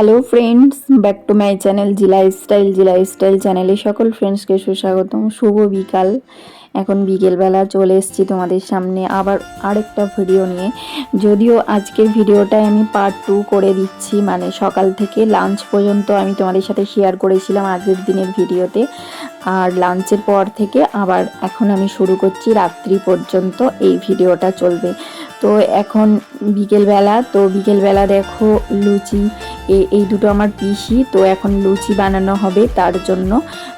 Hello friends back to my channel G lifestyle G lifestyle চ্যানেলে সকল ফ্রেন্ডসকে সুস্বাগতম। শুভ বিকাল। এখন বিকেলবেলা চলে এসেছি তোমাদের সামনে আবার আরেকটা ভিডিও নিয়ে। যদিও আজকের ভিডিওটাই আমি পার্ট টু করে দিচ্ছি মানে সকাল থেকে লাঞ্চ পর্যন্ত আমি তোমাদের সাথে শেয়ার করেছিলাম আগের দিনের ভিডিওতে আর লাঞ্চের পর থেকে আবার এখন আমি শুরু করছি রাত্রি পর্যন্ত এই ভিডিওটা চলবে। তো এখন বিকেলবেলা, তো বিকেলবেলা দেখো লুচি এই দুটো আমার পিসি, তো এখন লুচি বানানো হবে, তার জন্য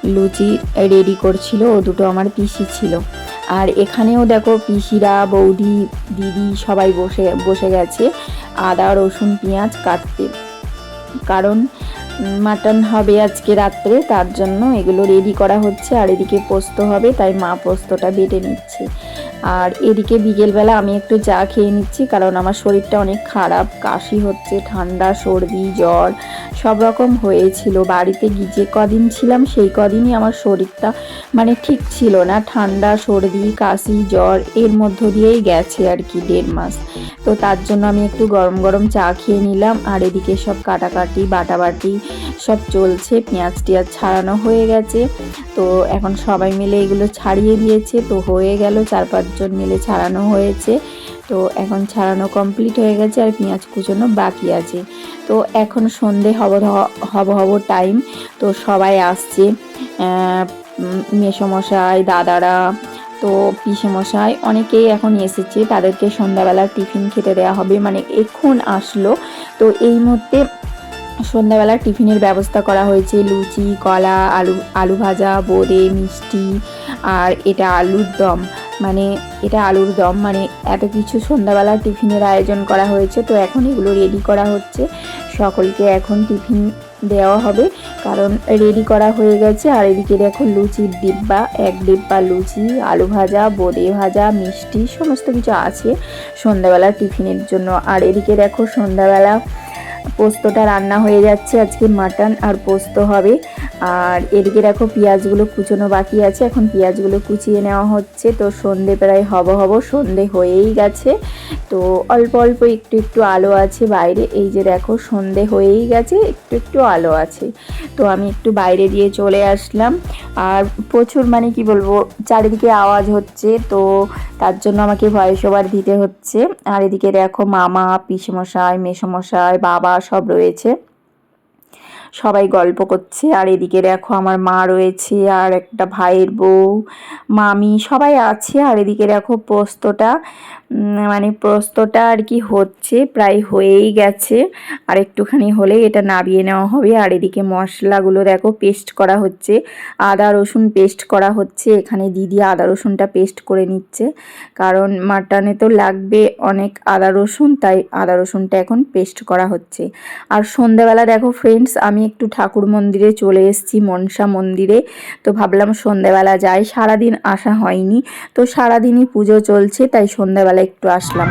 লুচি রেডি করছিল, ও দুটো আমার পিসি ছিল। আর এখানেও দেখো পিসিরা, বৌদি, দিদি সবাই বসে বসে গেছে, আদা, রসুন, পেঁয়াজ কাটতে। কারণ মাটন হবে আজকে রাত্রে, তার জন্য এগুলো রেডি করা হচ্ছে, আর এদিকে পোস্ত হবে, তাই মা পোস্তটা বেটে নিচ্ছে। আর এদিকে বিকেলবেলা আমি একটু চা খেয়ে নিচ্ছি, কারণ আমার শরীরটা অনেক খারাপ, কাশি হচ্ছে, ঠান্ডা, সর্দি, জ্বর, সব রকম হয়েছিল। বাড়িতে যে কদিন ছিলাম সেই কদিনই আমার শরীরটা মানে ঠিক ছিল না, ঠান্ডা, সর্দি, কাশি, জ্বর এর মধ্য দিয়েই গেছে আর কি দেড় মাস। তো তার জন্য আমি একটু গরম গরম চা খেয়ে নিলাম, আর এদিকে সব কাটাকাটি, বাটাবাটি সব চলছে, পেঁয়াজ টিয়াজ ছাড়ানো হয়ে গেছে। তো এখন সবাই মিলে এগুলো ছাড়িয়ে দিয়েছে, তো হয়ে গেল, চার পাঁচজন মিলে ছাড়ানো হয়েছে। তো এখন ছাড়ানো কমপ্লিট হয়ে গেছে আর পেঁয়াজ কুচোনো বাকি আছে। তো এখন সন্ধে হব হব হব টাইম তো সবাই আসছে উম, দাদারা তো পিসেমশাই অনেকেই এখন এসেছে। তাদেরকে সন্ধ্যাবেলা টিফিন খেতে দেওয়া হবে। মানে এখন আসলো। তো এই মুহূর্তে সন্ধ্যাবেলা টিফিনের ব্যবস্থা করা হয়েছে। লুচি কলা আলু আলু ভাজা বোঁদে মিষ্টি আর এটা আলুর দম। মানে এটা আলুর দম মানে এত কিছু সন্ধ্যাবেলা টিফিনের আয়োজন করা হয়েছে, তো এখন এগুলো রেডি করা হচ্ছে। সকলকে এখন টিফিন দেওয়া হবে, কারণ রেডি করা হয়ে গেছে, আর এদিকে দেখো লুচির ডিব্বা, এক ডিব্বা লুচি, আলু ভাজা বোঁদে ভাজা, মিষ্টি, সমস্ত কিছু আছে সন্ধ্যাবেলা টিফিনের জন্য। আর এদিকে দেখো সন্ধ্যাবেলা পোস্তটা রান্না হয়ে যাচ্ছে। আজকে মাটন আর পোস্ত হবে। আর এদিকে দেখো পেঁয়াজগুলো কুচোনো বাকি আছে। এখন পেঁয়াজগুলো কুচিয়ে নেওয়া হচ্ছে। তো সন্ধে প্রায় হব হব। সন্ধে হয়েই গেছে। তো অল্প অল্প একটু একটু আলো আছে বাইরে। এই যে দেখো সন্ধে হয়েই গেছে। একটু একটু আলো আছে। তো আমি একটু বাইরে দিয়ে চলে আসলাম। আর প্রচুর মানে কি বলব, চারিদিকে আওয়াজ হচ্ছে। তো তার জন্য আমাকে ভয়েস ওভার দিতে হচ্ছে। আর এদিকে দেখো মামা, পিসমশাই, মেসমশাই, বাবা সব রয়েছে। সবাই গল্প করছে, আর এদিকে দেখো আমার মা রয়েছে, আর একটা ভাইয়ের বউ, মামি সবাই আছে, আর এদিকে দেখো পোস্তটা। মানে প্রস্তটা আর কি হচ্ছে, প্রায় হয়েই গেছে। আর একটুখানি হলে এটা নাবিয়ে নেওয়া হবে। আর এদিকে মশলাগুলো দেখো পেস্ট করা হচ্ছে। আদা রসুন পেস্ট করা হচ্ছে। এখানে দিদি আদা রসুনটা পেস্ট করে নিচ্ছে। কারণ মাটনে তো লাগবে অনেক আদা রসুন, তাই আদা রসুনটা এখন পেস্ট করা হচ্ছে। আর সন্ধ্যাবেলা দেখো ফ্রেন্ডস আমি একটু ঠাকুর মন্দিরে চলে এসেছি, মনসা মন্দিরে। তো ভাবলাম সন্ধ্যাবেলা যাই। সারাদিন আসা হয়নি। তো সারাদিনই পুজো চলছে, তাই সন্ধ্যাবেলা একটু আসলাম।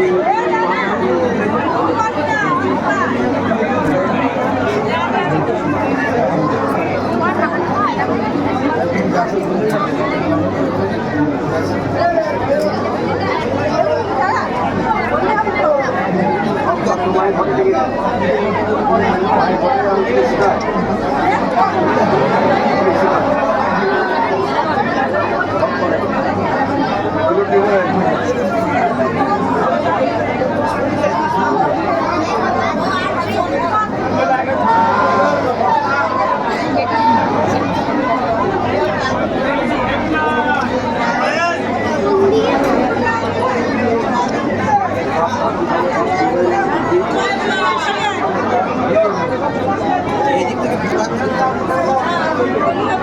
Yeah.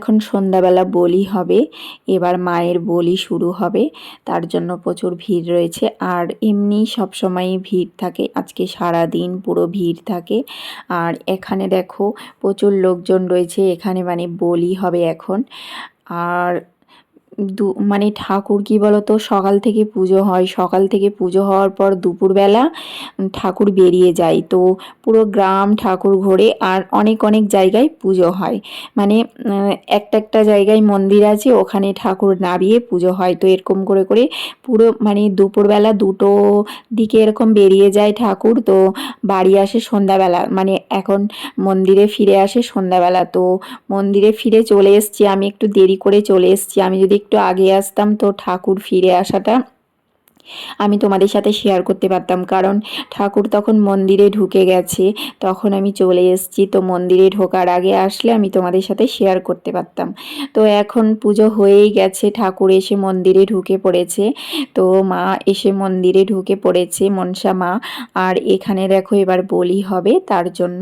এখন সন্ধ্যাবেলা বলি হবে, এবার মায়ের বলি শুরু হবে, তার জন্য প্রচুর ভিড় রয়েছে। আর এমনি সবসময়ই ভিড় থাকে, আজকে সারা দিন পুরো ভিড় থাকে। আর এখানে দেখো প্রচুর লোকজন রয়েছে, এখানে মানে বলি হবে এখন। আর দু মানে ঠাকুর কি বলতো, সকাল থেকে পুজো হয়। সকাল থেকে পুজো হওয়ার পর দুপুরবেলা ঠাকুর বেরিয়ে যায়। তো পুরো গ্রাম ঠাকুর ঘোরে আর অনেক অনেক জায়গায় পুজো হয়। মানে একটা একটা জায়গায় মন্দির আছে, ওখানে ঠাকুর নামিয়ে পুজো হয়। তো এরকম করে করে পুরো মানে দুপুরবেলা দুটো দিকে এরকম বেরিয়ে যায় ঠাকুর। তো বাড়ি আসে সন্ধ্যাবেলা মানে এখন মন্দিরে ফিরে আসে সন্ধ্যাবেলা। তো মন্দিরে ফিরে চলে এসেছি, আমি একটু দেরি করে চলে এসেছি। আমি যদি একটু আগে আসতাম তো ঠাকুর ফিরে আসাটা আমি তোমাদের সাথে শেয়ার করতে পারতাম। কারণ ঠাকুর তখন মন্দিরে ঢুকে গেছে, তখন আমি চলে এসেছি তো মন্দিরে ঢোকার আগে আসলে আমি তোমাদের সাথে শেয়ার করতে পারতাম। তো এখন পুজো হয়েই গেছে, ঠাকুর এসে মন্দিরে ঢুকে পড়েছে। তো মা এসে মন্দিরে ঢুকে পড়েছে, মনসা মা। আর এখানে দেখো এবার বলি হবে, তার জন্য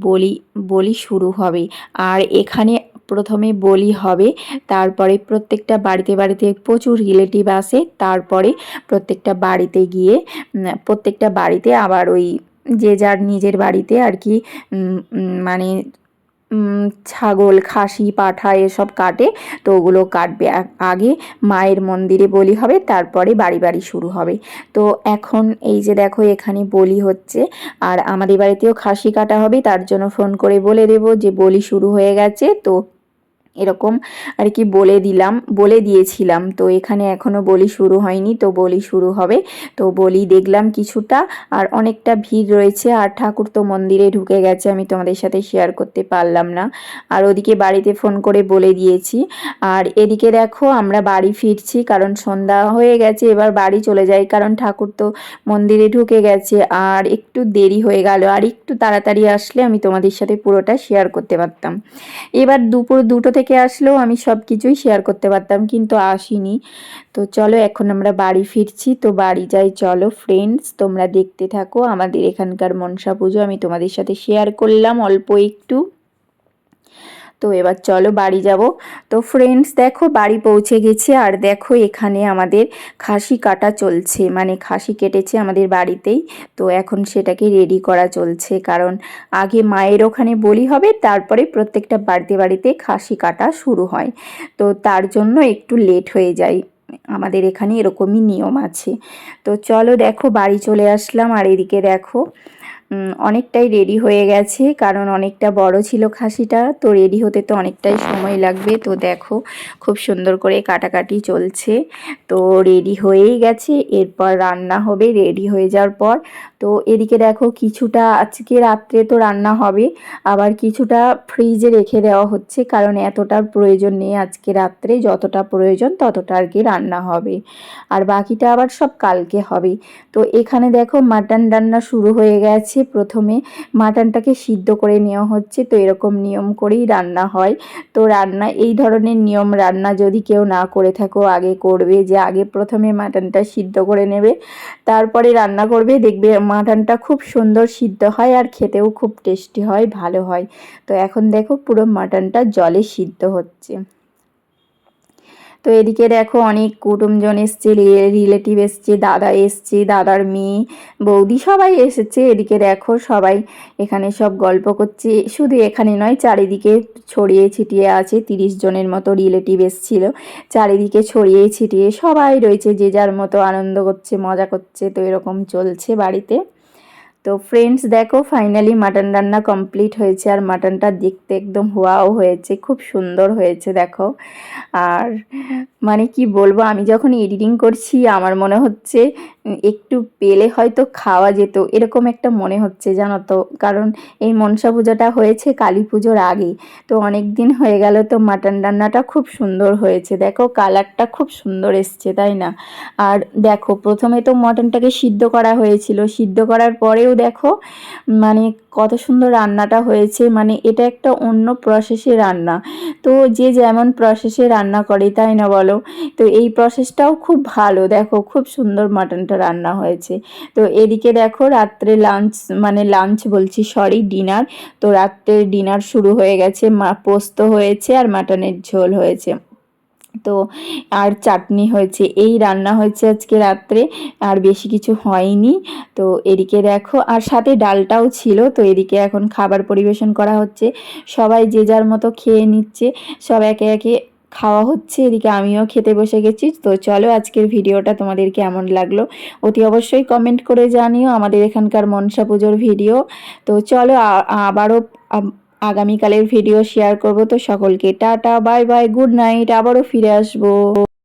বলি বলি শুরু হবে। আর এখানে প্রথমে বলি হবে, তারপরে প্রত্যেকটা বাড়িতে বাড়িতে প্রচুর রিলেটিভ আসে, তারপরে প্রত্যেকটা বাড়িতে গিয়ে প্রত্যেকটা বাড়িতে আবার ওই যে যার নিজের বাড়িতে আর কি মানে ছাগল, খাসি, পাঠা এসব কাটে, তো ওগুলো কাটবে। আগে মায়ের মন্দিরে বলি হবে, তারপরে বাড়ি বাড়ি শুরু হবে। তো এখন এই যে দেখো এখানে বলি হচ্ছে, আর আমাদের বাড়িতেও খাসি কাটা হবে, তার জন্য ফোন করে বলে দেব যে বলি শুরু হয়ে গেছে, তো এরকম আর কি বলে দিলাম, বলে দিয়েছিলাম। তো এখানে এখনও বলি শুরু হয়নি, তো বলি শুরু হবে। তো বলি দেখলাম কিছুটা, আর অনেকটা ভিড় রয়েছে, আর ঠাকুর তো মন্দিরে ঢুকে গেছে, আমি তোমাদের সাথে শেয়ার করতে পারলাম না। আর ওদিকে বাড়িতে ফোন করে বলে দিয়েছি। আর এদিকে দেখো, আমরা বাড়ি ফিরছি, কারণ সন্ধ্যা হয়ে গেছে, এবার বাড়ি চলে যাই, কারণ ঠাকুর তো মন্দিরে ঢুকে গেছে। আর একটু দেরি হয়ে গেল, আর একটু তাড়াতাড়ি আসলে আমি তোমাদের সাথে পুরোটা শেয়ার করতে পারতাম। এবার দুপুর দুটো থেকে আসলেও আমি সব কিছুই শেয়ার করতে পারতাম, কিন্তু আসিনি। তো চলো এখন আমরা বাড়ি ফিরছি, তো বাড়ি যাই, চলো ফ্রেন্ডস তোমরা দেখতে থাকো। আমাদের এখানকার মনসা পুজো আমি তোমাদের সাথে শেয়ার করলাম অল্প একটু। তো এবার চলো বাড়ি যাব। তো ফ্রেন্ডস দেখো বাড়ি পৌঁছে গেছে আর দেখো এখানে আমাদের খাসি কাটা চলছে। মানে খাসি কেটেছে আমাদের বাড়িতেই। তো এখন সেটাকে রেডি করা চলছে। কারণ আগে মায়ের ওখানে বলি হবে, তারপরে প্রত্যেকটা বাড়িতে বাড়িতে খাসি কাটা শুরু হয়। তো তার জন্য একটু লেট হয়ে যায়। আমাদের এখানে এরকমই নিয়ম আছে। তো চলো দেখো বাড়ি চলে আসলাম। আর এদিকে দেখো অনেকটাই রেডি হয়ে গেছে, কারণ অনেকটা বড় ছিল খাসিটা, তো রেডি হতে তো অনেকটাই সময় লাগবে। তো দেখো, খুব সুন্দর করে কাটাকাটি চলছে। তো রেডি হয়েই গেছে, এরপর রান্না হবে রেডি হয়ে যাওয়ার পর তো এদিকে দেখো কিছুটা আজকে রাত্রে তো রান্না হবে, আবার কিছুটা ফ্রিজে রেখে দেওয়া হচ্ছে, কারণ এতটার প্রয়োজন নেই আজকে রাত্রে, যতটা প্রয়োজন ততটা আর কি রান্না হবে। আর বাকিটা আবার সব কালকে হবে। তো এখানে দেখো মাটন রান্না শুরু হয়ে গেছে, প্রথমে মাটনটাকে সিদ্ধ করে নেওয়া হচ্ছে, তো এরকম নিয়ম করেই রান্না হয়। তো রান্না, এই ধরনের নিয়ম রান্না যদি কেউ না করে থাকো, আগে করবে যে আগে প্রথমে মাটনটা সিদ্ধ করে নেবে, তারপরে রান্না করবে, দেখবে মাটনটা খুব সুন্দর সিদ্ধ হয় আর খেতেও খুব টেস্টি হয়, ভালো হয়। তো এখন দেখো পুরো মাটনটা জলে সিদ্ধ হচ্ছে। তো এদিকে দেখো অনেক কুটুমজন এসছে রিলেটিভ এসছে, দাদা এসছে, দাদার মেয়ে, বৌদি সবাই এসেছে। এদিকে দেখো সবাই এখানে সব গল্প করছে। শুধু এখানে নয়, চারিদিকে ছড়িয়ে ছিটিয়ে আছে, তিরিশ জনের মতো রিলেটিভ এসছিল। চারিদিকে ছড়িয়ে ছিটিয়ে সবাই রয়েছে, যে যার মতো আনন্দ করছে, মজা করছে, তো এরকম চলছে বাড়িতে। তো ফ্রেন্ডস দেখো ফাইনালি মাটন রান্না কমপ্লিট হয়েছে আর মাটনটা দেখতে একদম হোয়াও হয়েছে, খুব সুন্দর হয়েছে, দেখো। আর মানে কি বলব, আমি যখন এডিটিং করছি, আমার মনে হচ্ছে একটু পেলে হয়তো খাওয়া যেত, এরকম একটা মনে হচ্ছে জানো তো। কারণ এই মনসা পুজোটা হয়েছে কালী পুজোর আগে তো অনেক দিন হয়ে গেল তো মাটন রান্নাটা খুব সুন্দর হয়েছে। দেখো কালারটা খুব সুন্দর এসছে, তাই না? আর দেখো, প্রথমে তো মটনটাকে সিদ্ধ করা হয়েছিল। সিদ্ধ করার পরেও দেখো মানে কত সুন্দর রান্নাটা হয়েছে। মানে এটা একটা অন্য প্রসেসে রান্না। তো যে যেমন প্রসেসে রান্না করে, তাই না বলো? তো এই প্রসেসটাও খুব ভালো। দেখো, খুব সুন্দর মাটনটা রান্না হয়েছে। তো এদিকে দেখো, রাত্রে লাঞ্চ মানে লাঞ্চ বলছি সরি ডিনার তো রাত্রে ডিনার শুরু হয়ে গেছে পোস্ত হয়েছে আর মাটনের ঝোল হয়েছে। তো আর চাটনি হয়েছে, এই রান্না হয়েছে আজকে রাত্রে, আর বেশি কিছু হয়নি। তো এদিকে দেখো, আর সাথে ডালটাও ছিল, তো এদিকে এখন খাবার পরিবেশন করা হচ্ছে। সবাই যে যার মতো খেয়ে নিচ্ছে, সব একে একে খাওয়া হচ্ছে। এদিকে আমিও খেতে বসে গেছি। তো চলো আজকের ভিডিওটা তোমাদের কেমন লাগল, অতি অবশ্যই কমেন্ট করে জানিও আমাদের এখানকার মনসা পুজোর ভিডিও। তো চলো আবারও আগামীকালের ভিডিও শেয়ার করব। তো সকলকে tata bye bye good night আবারও ফিরে আসব।